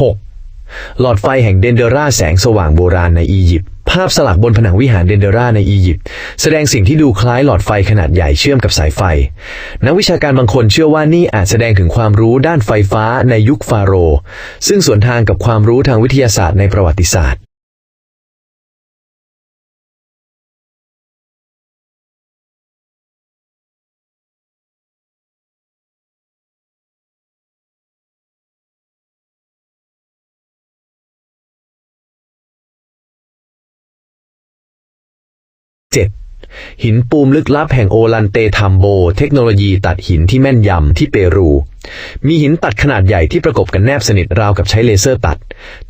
6. หลอดไฟแห่งเดนเดราแสงสว่างโบราณในอียิปต์ภาพสลักบนผนังวิหารเดนเดราในอียิปต์แสดงสิ่งที่ดูคล้ายหลอดไฟขนาดใหญ่เชื่อมกับสายไฟ นักวิชาการบางคนเชื่อว่านี่อาจแสดงถึงความรู้ด้านไฟฟ้าในยุคฟาโรห์ซึ่งสวนทางกับความรู้ทางวิทยาศาสตร์ในประวัติศาสตร์ 7. หินปูมลึกลับแห่งโอลันเตทัมโบ เทคโนโลยีตัดหินที่แม่นยำที่เปรู มีหินตัดขนาดใหญ่ที่ประกบกันแนบสนิทราวกับใช้เลเซอร์ตัด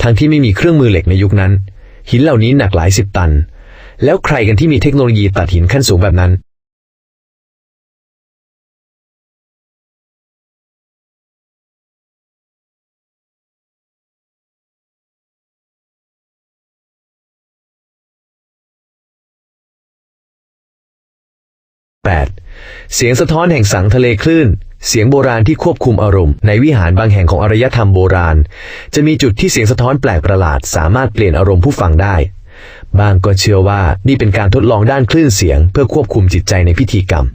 ทั้งที่ไม่มีเครื่องมือเหล็กในยุคนั้น หินเหล่านี้หนักหลายสิบตัน แล้วใครกันที่มีเทคโนโลยีตัดหินขั้นสูงแบบนั้น 8. เสียงสะท้อนแห่งสังทะเลคลื่น เสียงโบราณที่ควบคุมอารมณ์ ในวิหารบางแห่งของอารยธรรมโบราณ จะมีจุดที่เสียงสะท้อนแปลกประหลาด สามารถเปลี่ยนอารมณ์ผู้ฟังได้ บางก็เชื่อว่านี่เป็นการทดลองด้านคลื่นเสียง เพื่อควบคุมจิตใจในพิธีกรรม